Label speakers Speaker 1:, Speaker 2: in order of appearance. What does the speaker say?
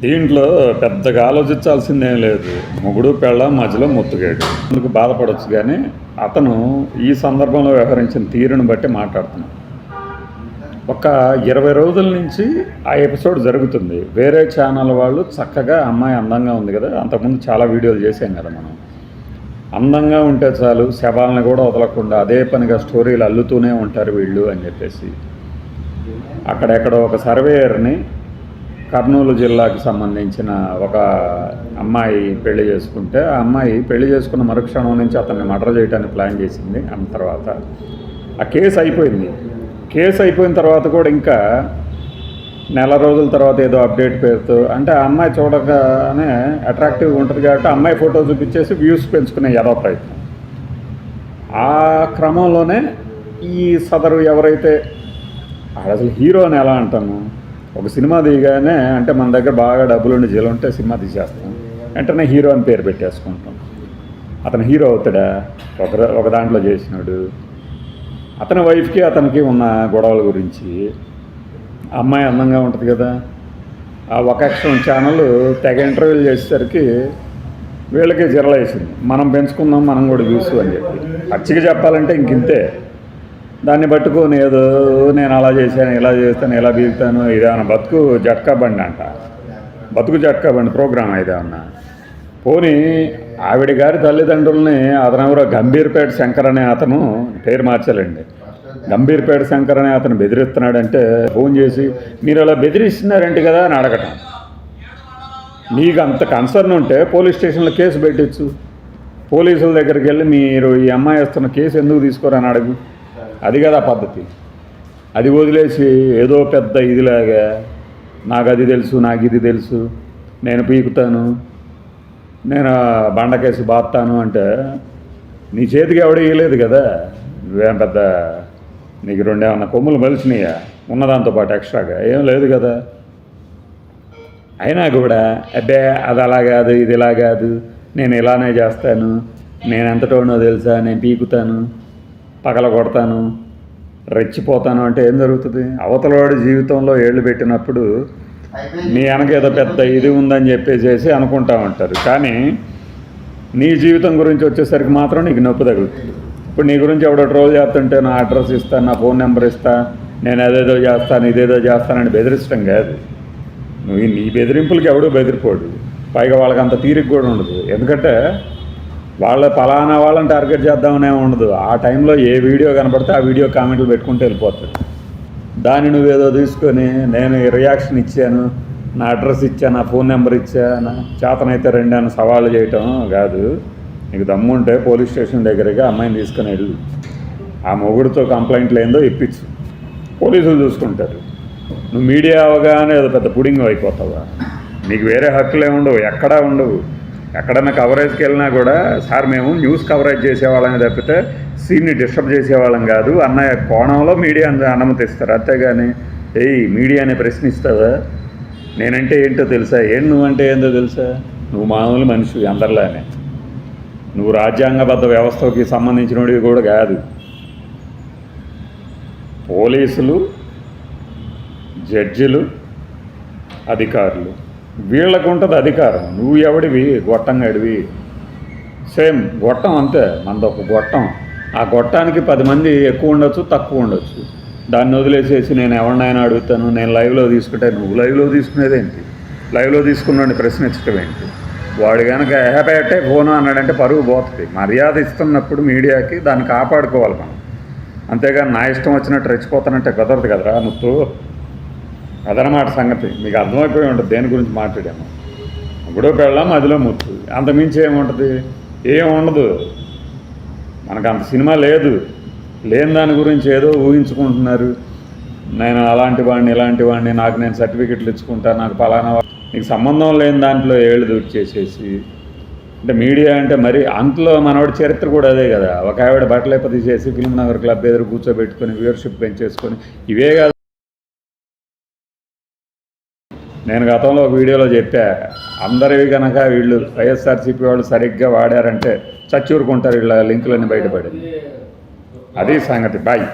Speaker 1: దీంట్లో పెద్దగా ఆలోచించాల్సిందేం లేదు. మొగుడు పెళ్ళ మధ్యలో ముత్తుగాడు. అందుకు బాధపడవచ్చు కానీ అతను ఈ సందర్భంలో వ్యవహరించిన తీరును బట్టి మాట్లాడుతున్నాను ఒక ఇరవై రోజుల నుంచి ఆ ఎపిసోడ్ జరుగుతుంది. వేరే ఛానల్ వాళ్ళు చక్కగా అమ్మాయి అందంగా ఉంది కదా అంతకుముందు చాలా వీడియోలు చేసాం కదా మనం. అందంగా ఉంటే చాలు శవాలను కూడా వదలకుండా అదే పనిగా స్టోరీలు అల్లుతూనే ఉంటారు వీళ్ళు అని చెప్పేసి. అక్కడెక్కడ ఒక సర్వేయర్ని కర్నూలు జిల్లాకి సంబంధించిన ఒక అమ్మాయి పెళ్ళి చేసుకుంటే ఆ అమ్మాయి పెళ్ళి చేసుకున్న మరుక్షణం నుంచి అతన్ని మర్డర్ చేయడానికి ప్లాన్ చేసింది. అన్న తర్వాత ఆ కేసు అయిపోయింది. కేసు అయిపోయిన తర్వాత కూడా ఇంకా నెల రోజుల తర్వాత ఏదో అప్డేట్ పేరుతో అంటే ఆ అమ్మాయి చూడగానే అట్రాక్టివ్గా ఉంటుంది కాబట్టి ఆ అమ్మాయి ఫోటో చూపించేసి వ్యూస్ పెంచుకునే ఎదో ప్రయత్నం. ఆ క్రమంలోనే ఈ సదరు ఎవరైతే అసలు హీరో అని ఎలా అంటాము ఒక సినిమా దిగానే అంటే మన దగ్గర బాగా డబ్బులు ఉండి జీలు ఉంటే సినిమా తీసేస్తాం. వెంటనే హీరో అని పేరు పెట్టేసుకుంటాం. అతను హీరో అవుతాడా? ఒక ఒక దాంట్లో చేసినాడు. అతని వైఫ్కి అతనికి ఉన్న గొడవల గురించి అమ్మాయి అందంగా ఉంటుంది కదా. ఆ ఒక ఛానల్ తెగ ఇంటర్వ్యూలు చేసేసరికి వీళ్ళకి జిరలేసింది. మనం పెంచుకుందాం మనం కూడా చూసు అని చెప్పి. పచ్చిగా చెప్పాలంటే ఇంకింతే. దాన్ని పట్టుకొని ఏదో నేను అలా చేశాను ఇలా చేస్తాను ఇలా బీగుతాను ఇదేమన్నా బతుకు జట్కా బండి అంట. బతుకు జట్కా బండి ప్రోగ్రామ్ ఇదేమన్నా పోనీ ఆవిడ గారి తల్లిదండ్రుల్ని అతను కూడా గంభీర్పేట శంకర్ అనే అతను పేరు మార్చాలండి. గంభీర్పేట శంకర్ అనే అతను బెదిరిస్తున్నాడంటే ఫోన్ చేసి మీరు అలా బెదిరిస్తున్నారంటే కదా అని అడగటం. నీకు అంత కన్సర్న్ ఉంటే పోలీస్ స్టేషన్లో కేసు పెట్టచ్చు. పోలీసుల దగ్గరికి వెళ్ళి మీరు ఈ అమ్మాయి వస్తున్న కేసు ఎందుకు తీసుకోరని అడుగు. అది కదా పద్ధతి. అది వదిలేసి ఏదో పెద్ద ఇదిలాగా నాకు అది తెలుసు నాకు ఇది తెలుసు నేను పీకుతాను నేను బండకేసి బాత్తాను అంటే నీ చేతికి ఎవడు ఇవ్వలేదు కదా? నువ్వేం పెద్ద నీకు రెండేమన్నా కొమ్ములు మలిచినాయా ఉన్నదాంతో పాటు ఎక్స్ట్రాగా ఏం లేదు కదా? అయినా కూడా అబ్బే అది అలా కాదు ఇది ఇలా కాదు నేను ఇలానే చేస్తాను నేను ఎంతటోనో తెలుసా నేను పీకుతాను పగల కొడతాను రెచ్చిపోతాను అంటే ఏం జరుగుతుంది? అవతలవాడి జీవితంలో ఏళ్ళు పెట్టినప్పుడు నీ వెనక ఏదో పెద్ద ఇది ఉందని చెప్పేసేసి అనుకుంటా ఉంటారు. కానీ నీ జీవితం గురించి వచ్చేసరికి మాత్రం నీకు నొప్పి తగులుతుంది. ఇప్పుడు నీ గురించి ఎవడో ట్రోల్ చేస్తుంటే నా అడ్రస్ ఇస్తాను నా ఫోన్ నెంబర్ ఇస్తా నేను అదేదో చేస్తాను ఇదేదో చేస్తానని బెదిరించడం కాదు. నువ్వు నీ బెదిరింపులకి ఎవడూ బెదిరిపోడు. పైగా వాళ్ళకి అంత తీరిక కూడా ఉండదు. ఎందుకంటే వాళ్ళ పలానా వాళ్ళని టార్గెట్ చేద్దామనే ఉండదు. ఆ టైంలో ఏ వీడియో కనపడితే ఆ వీడియో కామెంట్లు పెట్టుకుంటూ వెళ్ళిపోతుంది. దాన్ని నువ్వేదో తీసుకొని నేను రియాక్షన్ ఇచ్చాను నా అడ్రస్ ఇచ్చా నా ఫోన్ నెంబర్ ఇచ్చా నా చేతనైతే రెండు అని సవాళ్ళు చేయటం కాదు. నీకు దమ్ముంటే పోలీస్ స్టేషన్ దగ్గరగా అమ్మాయిని తీసుకొని వెళ్ళు. ఆ మొగుడితో కంప్లైంట్లు ఏందో ఇప్పించు. పోలీసులు చూసుకుంటారు. నువ్వు మీడియా అవగానే ఏదో పెద్ద పుడింగ్ అయిపోతావా? నీకు వేరే హక్కులే ఉండవు ఎక్కడా ఉండవు. ఎక్కడన్నా కవరేజ్కి వెళ్ళినా కూడా సార్ మేము న్యూస్ కవరేజ్ చేసేవాళ్ళని తప్పితే సీన్ని డిస్టర్బ్ చేసేవాళ్ళం కాదు. అన్న కోణంలో మీడియా అనుమతిస్తారు. అంతేగాని ఏయ్ మీడియాని ప్రశ్నిస్తావా? నేనంటే ఏంటో తెలుసా? ఏం నువ్వంటే ఏంటో తెలుసా? నువ్వు మామూలు మనిషి అందరిలానే. నువ్వు రాజ్యాంగబద్ధ వ్యవస్థకి సంబంధించినవి కూడా కాదు. పోలీసులు జడ్జిలు అధికారులు. వీళ్ళకు ఉంటుంది అధికారం. నువ్వు ఎవడివి? గొట్టంగాడివి సేమ్ గొట్టం అంతే. మనది ఒక గొట్టం. ఆ గొట్టానికి పది మంది ఎక్కువ ఉండొచ్చు తక్కువ ఉండొచ్చు. దాన్ని వదిలేసేసి నేను ఎవరినైనా అడుగుతాను నేను లైవ్లో తీసుకుంటే నువ్వు లైవ్లో తీసుకునేదేంటి లైవ్లో తీసుకున్నాడు ప్రశ్నించడం ఏంటి? వాడు కనుక ఏహపేటే ఫోన్ అన్నాడంటే పరుగు పోతుంది. మర్యాద ఇస్తున్నప్పుడు మీడియాకి దాన్ని కాపాడుకోవాలి మనం. అంతేగాని నా ఇష్టం వచ్చినట్టు రెచ్చిపోతానంటే కుదరదు కదరా ముత్తు. అదనమాట సంగతి. మీకు అర్థమైపోయి ఉంటుంది. దేని గురించి మాట్లాడాము. ఇప్పుడు పెళ్ళాం అదిలో ముత్తు. అంతమించి ఏముంటుంది? ఏం ఉండదు. మనకు అంత సినిమా లేదు. లేని దాని గురించి ఏదో ఊహించుకుంటున్నారు. నేను అలాంటి వాడిని ఇలాంటి వాడిని నాకు నేను సర్టిఫికెట్లు ఇచ్చుకుంటా నాకు పలానా నీకు సంబంధం లేని దాంట్లో ఏళ్ళు దూరి చేసేసి అంటే మీడియా అంటే మరి అంతలో మనవాడి చరిత్ర కూడా అదే కదా. ఒక ఆవిడ బట్టలేప తీసేసి ఫిల్మ్ నగర్ క్లబ్ ఎదురు కూర్చోబెట్టుకొని వ్యూవర్షిప్ పెంచేసుకొని ఇవే కాదు నేను గతంలో ఒక వీడియోలో చెప్పా అందరివి కనుక వీళ్ళు వైఎస్ఆర్సీపీ వాళ్ళు సరిగ్గా వాడారంటే చచ్చూరుకుంటారు వీళ్ళ లింకులన్నీ బయటపడింది. అది సంగతి. బాయ్.